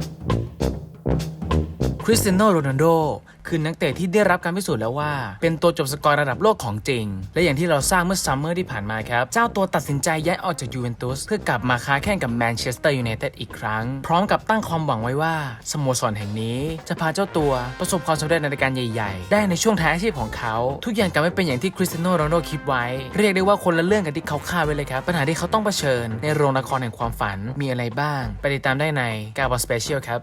Thank you. ริสเตียโนโรนัลโดคือนักเตะที่ได้รับการพิสูจน์แล้วว่า เป็นตัวจบสกอร์ระดับโลกของจริง และอย่างที่เราทราบเมื่อซัมเมอร์ที่ผ่านมาครับ เจ้าตัวตัดสินใจย้ายออกจากยูเวนตุสเพื่อกลับมาค้าแข่งกับแมนเชสเตอร์ยูไนเต็ดอีกครั้ง พร้อมกับตั้งความหวังไว้ว่า สโมสรแห่งนี้ จะพาเจ้าตัวประสบความสำเร็จในรายการใหญ่ ๆ ได้ในช่วงท้ายอาชีพของเขา ทุกอย่างกลับไม่เป็นอย่างที่คริสเตียโนโรนัลโดคิดไว้ เรียกได้ว่าคนละเรื่องกับที่เขาคาดไว้เลยครับปัญหาที่เขาต้องเผชิญ ในโรงละครแห่งความฝันมีอะไรบ้างไปติดตามได้ในกาบอสเปเชียลครับ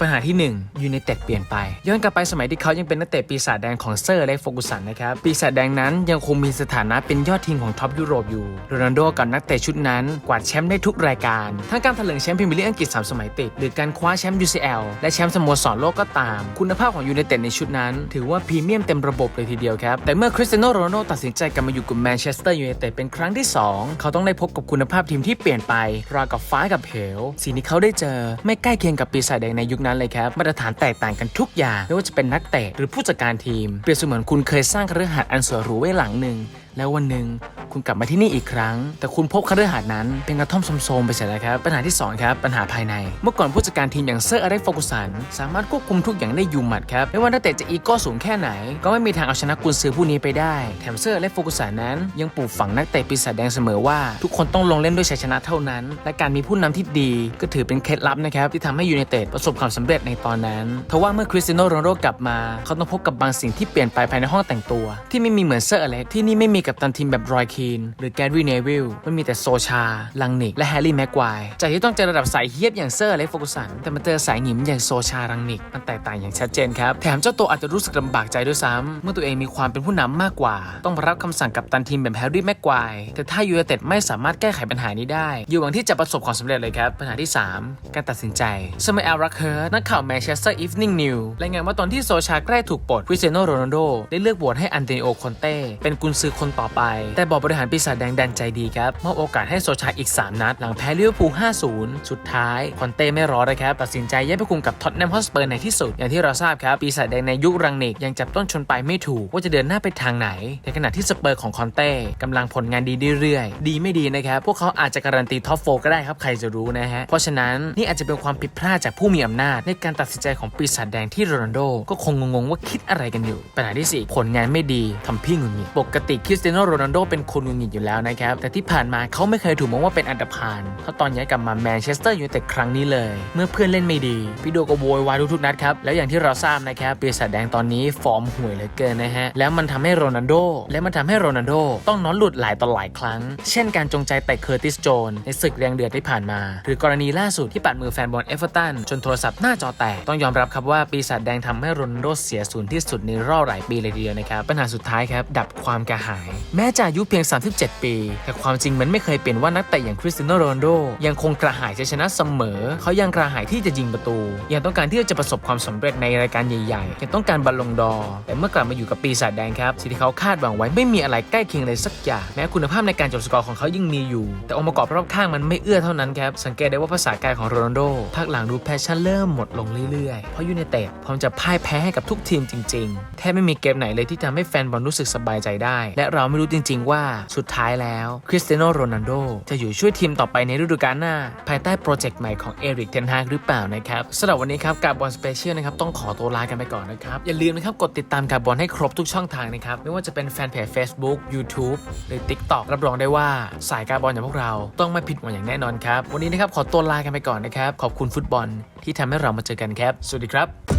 ปัญหาที่1ยูไนเต็ดเปลี่ยนไป ย้อนกลับไปสมัยที่เขายังเป็นนักเตะปีศาจแดงของเซอร์และโฟกุสันนะครับ ปีศาจแดงนั้นยังคงมีสถานะเป็นยอดทีมของท็อปยุโรปอยู่โรนัลโดกับนักเตะชุดนั้นกวาดแชมป์ได้ทุกรายการ ทั้งการถลิงแชมป์พรีเมียร์ลีกอังกฤษ 3 สมัยติด หรือการคว้าแชมป์ UCL และแชมป์สโมสรโลกก็ตาม คุณภาพของยูไนเต็ดในชุดนั้น ถือว่าพรีเมียมเต็มระบบเลยทีเดียวครับแต่เมื่อคริสเตียโนโรนัลโดตัดสินใจกลับมาอยู่กับแมนเชสเตอร์ยูไนเต็ดเป็นครั้งที่สองเขาต้องได้พบกับคุณภาพทีมที่เปลี่ยนไปราวกับฟ้ากับเหวสิ่งที่เขาได้เจอไม่ใกล้เคียงกับปีศาจแดงในยุคนั้นเลยครับ มาตรฐานแตกต่างกันทุกอย่าง ไม่ว่าจะเป็นนักเตะหรือผู้จัดการทีม เปรียบเสมือนคุณเคยสร้างคฤหาสน์อันสวยหรูไว้หลังหนึ่งแล้ววันหนึ่ง คุณกลับมาที่นี่อีกครั้ง แต่คุณพบคฤหาสน์นั้นเป็นกระท่อมโทมๆไปเสียแล้วครับปัญหาที่สองครับปัญหาภายใน เมื่อก่อนผู้จัดการทีมอย่างเซอร์อเล็กโฟกุสันสามารถควบคุมทุกอย่างได้อยู่หมัดครับไม่ว่านักเตะจะอีโก้สูงแค่ไหน ก็ไม่มีทางเอาชนะกุนซือผู้นี้ไปได้ แถมเซอร์อเล็กโฟกุสันนั้นยังปลูกฝังนักเตะปีศาจแดงเสมอว่า ทุกคนต้องลงเล่นด้วยชัยชนะเท่านั้น และการมีผู้นำที่ดีก็ถือเป็นเคล็ดลับนะครับที่ทำให้ยูไนเต็ดประสบความสำเร็จในตอนนั้นทว่าเมื่อคริสเตียโนโรนัลโดกลับมา เขาต้องพบกับบางสิ่งที่เปลี่ยนไปภายในห้องแต่งตัว ที่ไม่มีเหมือนเซอร์อเล็กที่นี่ไม่มีกับตันทีมแบบรอยคีน หรือแกรี่เนวิลไม่มีแต่โซชา ลังนิก และแฮร์รี่แม็กควจากที่ต้องเจอระดับสายเฮี้ยบอย่างเซอร์อเล็กโฟกุสัน แต่มาเจอสายหงิมอย่างโซชาลังนิก มันแตกต่างอย่างชัดเจนครับ แถมเจ้าตัวอาจจะรู้สึกลำบากใจด้วยซ้ำเมื่อตัวเองมีความเป็นผู้นำมากกว่า ต้องรับคำสั่งกับตันทีมแบบแฮร์รี่แม็กควแต่ถ้ายูไนเต็ดไม่สามารถแก้ไขปัญหานี้ได้ อยู่หวังที่จะประสบความสำเร็จเลยครับปัญหาที่ 3 การตัดสินใจสมัยแอลรักเฮิร์นักข่าวแมนเชสเตอร์อีฟนิ่งนิวรายงานว่าตอนที่โซชาใกล้ถูกปลดคริสเตียโนโรนัลโดได้เลือกโหวตให้อันเตนิโอคอนเต้เป็นกุนซือคนต่อไป แต่บอร์ดบริหารปีศาจแดงแดนใจดีครับมอบโอกาสให้โซชาอีก 3 นัด หลังแพ้ลิเวอร์พูล 5-0 สุดท้ายคอนเต้ไม่รอนะครับตัดสินใจย้ายไปคุมกับท็อตแนมฮอสเปอร์ในที่สุด อย่างที่เราทราบครับปีศาจแดงในยุครังนิกยังจับต้นชนปลายไม่ถูกว่าจะเดินหน้าไปทางไหน ในขณะที่สเปอร์ของคอนเต้กำลังผลงานดีเรื่อยๆดีไม่ดีนะครับพวกเขาอาจจะการันตีท็อปโฟก็ได้ครับใครจะรู้นะฮะเพราะฉะนั้นนี่อาจจะเป็นความผิดพลาดจากผู้มีอำนาจ ในการตัดสินใจของปีศาจแดงที่โรนัลโดก็คงงงๆว่าคิดอะไรกันอยู่ปัญหาที่สี่ผลงานไม่ดีทำพี่งุดหงิดปกติคริสเตียโนโรนัลโดเป็นคคนหงุดหงิดอยู่แล้วนะครับ แต่ที่ผ่านมาเขาไม่เคยถูกมองว่าเป็นอันดับพานเขาตอนย้ายกลับมาแมนเชสเตอร์ยูไนเต็ดครั้งนี้เลย เมื่อเพื่อนเล่นไม่ดี พี่โดก็โวยวายทุกๆนัดครับ แล้วอย่างที่เราทราบนะครับปีศาจแดงตอนนี้ฟอร์มห่วยเหลือเกินนะฮะ แล้วมันทำให้โรนัลโด และมันทำให้โรนัลโดต้องนอนหลุดหลายต่อหลายครั้ง เช่นการจงใจเตะเคอร์ติสโจนในศึกแรงเดือดที่ผ่านมา หรือกรณีล่าสุดที่ปัดมือแฟนบอลเอฟเวอร์ตันจนโทรศัพท์หน้าจอแตกต้องยอมรับครับว่าปีศาจแดงทำให้โรนัลโดเสียศูนย์ที่สุดในรอบหลายปีเลยทีเดียวนะครับปัญหาสุดท้ายครับดับความกระหาย แม้จะอายุเพียง37 ปี แต่ความจริงมันไม่เคยเป็นว่านักเตะอย่างคริสเตียโนโรนโดยังคงกระหายจะชนะเสมอ เขายังกระหายที่จะยิงประตู ยังต้องการที่จะประสบความสำเร็จในรายการใหญ่ๆยังต้องการบอลลงดอ แต่เมื่อกลับมาอยู่กับปีศาจแดงครับสิ่งที่เขาคาดหวังไว้ไม่มีอะไรใกล้เคียงเลยสักอย่าง แม้คุณภาพในการจบสกอร์ของเขายังมีอยู่ แต่องค์ประกอบรอบข้างมันไม่เอื้อเท่านั้นครับ สังเกตได้ว่าภาษากายของโรนัลโดภาคหลังดูแพชชั่นเริ่มหมดลงเรื่อยๆ เพราะยูไนเต็ดพร้อมจะพ่ายแพ้ให้กับทุกทีมจริงๆ แทบไม่มีเกมไหนเลยที่ทำให้แฟนบอลรู้สึกสบายใจได้ และเราไม่รู้จริง ๆ ว่าสุดท้ายแล้วคริสเตียโนโรนัลโดจะอยู่ช่วยทีมต่อไปในฤดูกาลหน้า ภายใต้โปรเจกต์ใหม่ของเอริกเทนฮากหรือเปล่านะครับสำหรับวันนี้ครับกับบอลสเปเชียลนะครับต้องขอตัวลากันไปก่อนนะครับอย่าลืมนะครับกดติดตามกับบอลให้ครบทุกช่องทางนะครับไม่ว่าจะเป็นแฟนเพจ Facebook YouTube หรือ TikTok รับรองได้ว่าสายการบอลอย่างพวกเราต้องไม่ผิดหวังอย่างแน่นอนครับวันนี้นะครับขอตัวลากันไปก่อนนะครับขอบคุณฟุตบอลที่ทำให้เรามาเจอกันครับ สวัสดีครับ